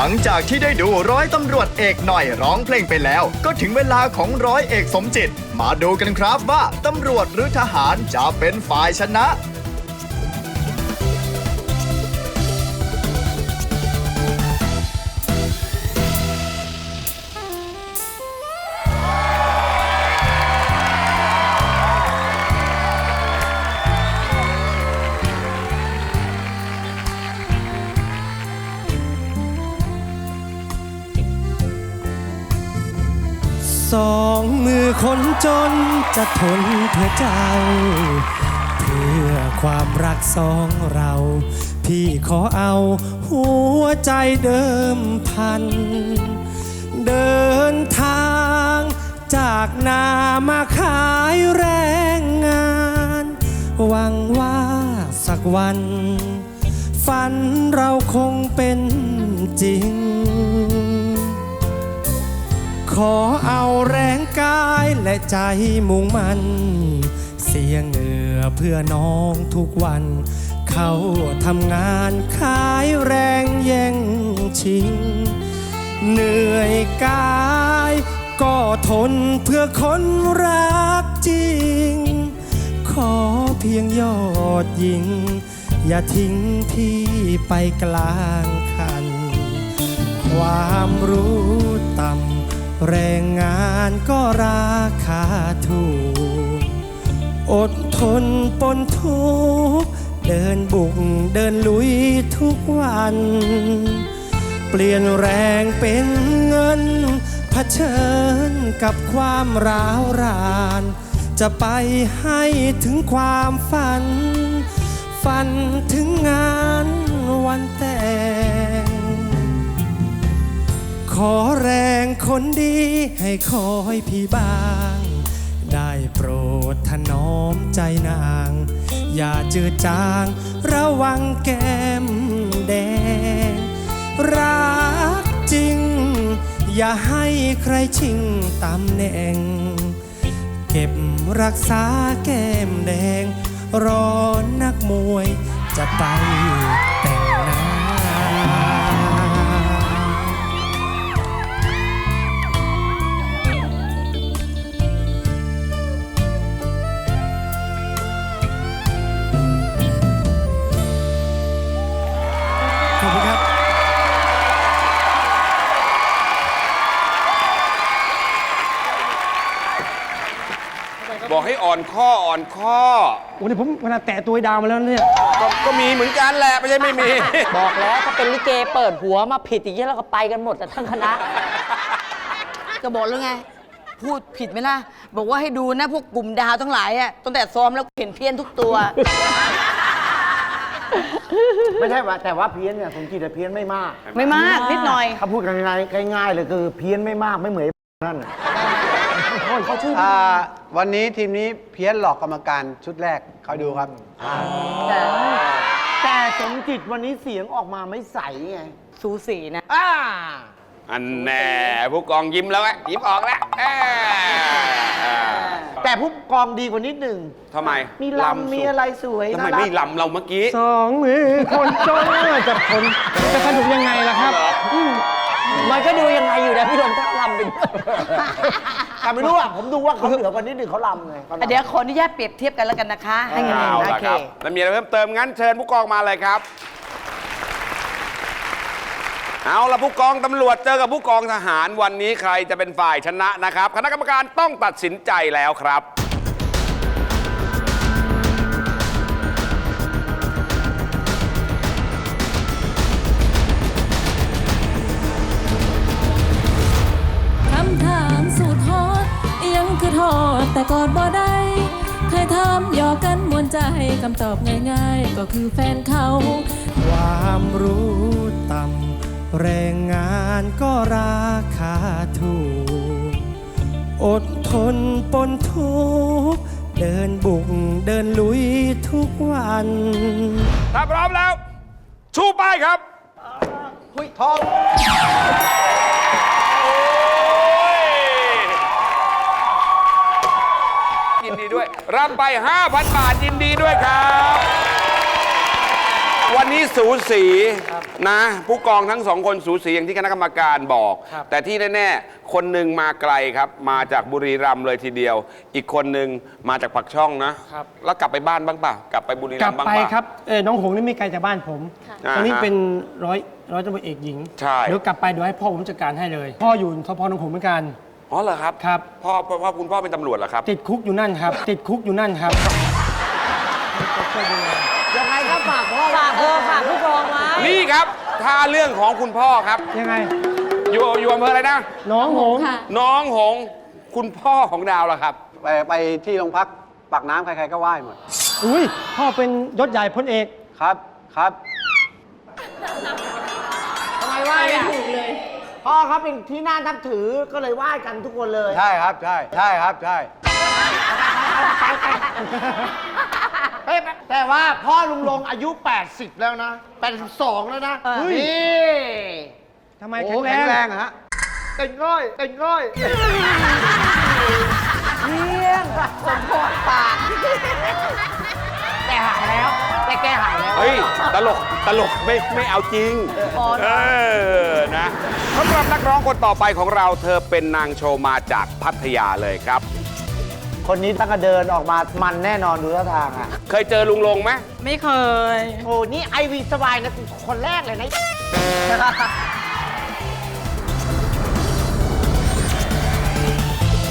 ลังจากที่ได้ดูร้อยตำรวจเอกหน่อยร้องเพลงไปแล้ว ก็ถึงเวลาของร้อยเอกสมจิต มาดูกันครับว่าตำรวจหรือทหารจะเป็นฝ่ายชนะ สองมือคนจนจะทนเพื่อเจ้า เพื่อความรักสองเรา พี่ขอเอาหัวใจเดิมพัน เดินทางจากนามาขายแรงงาน หวังว่าสักวัน ฝันเราคงเป็นจริง ขอเอาแรงกายและใจมุ่งมัน เสียงเหงื่อเพื่อน้องทุกวัน เขาทำงานขายแรงแย่งชิง เหนื่อยกาย ก็ทนเพื่อคนรักจริง ขอเพียงยอดยิง อย่าทิ้งพี่ไปกลางคัน ความรู้ต่ำ แรงงานก็ราคาถูก อดทนปนทุกเดินบุกเดินลุยทุกวัน เปลี่ยนแรงเป็นเงินเผชิญกับความร้าวราน จะไปให้ถึงความฝัน ฝันถึงงานวันแต่ง ขอแร คนดีให้คอยพี่บ้าง ได้โปรดถนอมใจนาง อย่าจืดจางระวังแก้มแดง รักจริง อย่าให้ใครชิงตำแหน่ง เก็บรักษาแก้มแดง รอนักมวยจะไป บอกให้อ่อนข้ออ่อนข้อโอ้นี่ผมขนาดแตะตัวไอ้ดาวมาแล้วเนี่ย ก็ก็มีเหมือนกันแหละไม่ใช่ไม่มี บอกแล้วถ้าเป็นลิเกเปิดหัวมาผิดอย่างนี้ยเราก็ไปกันหมดแต่ทั้งคณะก็บอกแล้วไง พูดผิดไหมล่ะ บอกว่าให้ดูนะพวกกลุ่มดาวทั้งหลายอะตั้งแต่ซ้อมแล้วเห็นเพี้ยนทุกตัว ไม่ใช่ว่าแต่ว่าเพี้ยนเนี่ยสมจิตอะเพี้ยนไม่มาก ไม่มากนิดหน่อย ถ้าพูดกันง่ายๆง่ายๆเลยคือเพี้ยนไม่มากไม่เหมือนนั่นน่ะ อ่าวันนี้ทีมนี้เพี้ยนหลอกกรรมการชุดแรกคอยดูครับ แต่แต่สมจิตวันนี้เสียงออกมาไม่ใสไงสูสีนะ อ่าอันแน่ผู้กองยิ้มแล้วอะยิ้มออกแล้วเอ้ยแต่ผู้กองดีกว่านิดหนึ่งทำไมมีลำลำมีอะไรสวยทำไมน่ารัไม่กลำเราเมื่อกี้ สองมือคนจนจะทนจะสนุกยังไงล่ะครับ มันก็ดูยังไงอยู่นะพี่โดนทักลำไปด้วย แต่ไม่รู้อะผมดูว่าเขาเหลือกว่านิดหนึ่งเขาลำไงขาลำ เดี๋ยวขออนุญาตเปรียบเทียบกันแล้วกันนะคะให้เงินเอาโอละเค ครับแล้วมีอะไรเพิ่มเติมงั้นเชิญผู้กองมาเลยครับ เอาละผู้กองตำรวจเจอกับผู้กองทหารวันนี้ใครจะเป็นฝ่ายชนะนะครับ คณะกรรมการต้องตัดสินใจแล้วครับ อทอดแต่กอดบ่ได้เคยถามหยอกกันมวนใจคำตอบง่ายๆ ก็คือแฟนเขา ความรู้ต่ำแรงงานก็ราคาถูก อดทนปนทุกข์เดินบุกเดินลุยทุกวัน ถ้าพร้อมแล้ว ชูป้ายครับทองยินดีด้วย รับไป 5,000 บาทยินดีด้วยครับ วันนี้สูสีนะ ผู้กองทั้งสองคนสูสีอย่างที่คณะกรรมการบอก แต่ที่แน่ๆ คนหนึ่งมาไกลครับ มาจากบุรีรัมย์เลยทีเดียว อีกคนหนึ่งมาจากปักช่องนะ แล้วกลับไปบ้านบ้างเปล่ากลับไปบุรีกรัลัมบย์บ้างไปเปล่า ครับเออน้องหงนี่ไม่ไกลจากบ้านผมอ่าตอนนี้ฮะเป็นร้อยร้อยตำรวจเอกหญิง ใช่ เดี๋ยวกลับไปเดี๋ยวให้พ่อผมจัดการให้เลย พ่ออยู่สพหนองหงส์เหมือนกัน อ๋อเหรอครับครับ พ่อพ่อพ่อคุณพ่อเป็นตำรวจเหรอครับ ติดคุกอยู่นั่นครับ ติดคุกอยู่นั่นครับ ยังไงก็ฝากพ่อฝากเออฝากผู้กองไว้นี่ครับ ถ้าเรื่องของคุณพ่อครับ ยังไง อยู่อยู่อำเภออะไรนะ น้องหงส์ค่ะน้องหงส์คุณพ่อของดาวล่ะครับ ไปไปที่โรงพักปากน้ำใครๆก็ไหว้หมด อุ้ยพ่อเป็นยศใหญ่พลเอก ครับ ครับ ทำไมไหว้อะ พ่อเขาเป็นที่น่านับถือก็เลยไหว้กันทุกคนเลย ใช่ครับใช่ใช่ครับใช่เฮ้ยแต่ว่าพ่อลุงลงอายุ 80 แล้วนะ82แล้วนะเออนี่ทำไมโอ้แข็งแรแข็งแรงงอะฮะเต่งง่อยเต่งง่อยเลี้ยงสมพรปากแต่หายแล้ว แต่แกหายแล้วเฮ้ย ตลก ตลกไม่ไม่เอาจริงเออ นะสำหรับนักร้องคนต่อไปของเราเธอเป็นนางโชว์มาจากพัทยาเลยครับ คนนี้ตั้งแต่เดินออกมามันแน่นอนดูท่าทางอะเคยเจอลุงลงไหมไม่เคย โอ้นี่ไอวีสบายนะกูคนแรกเลยนะ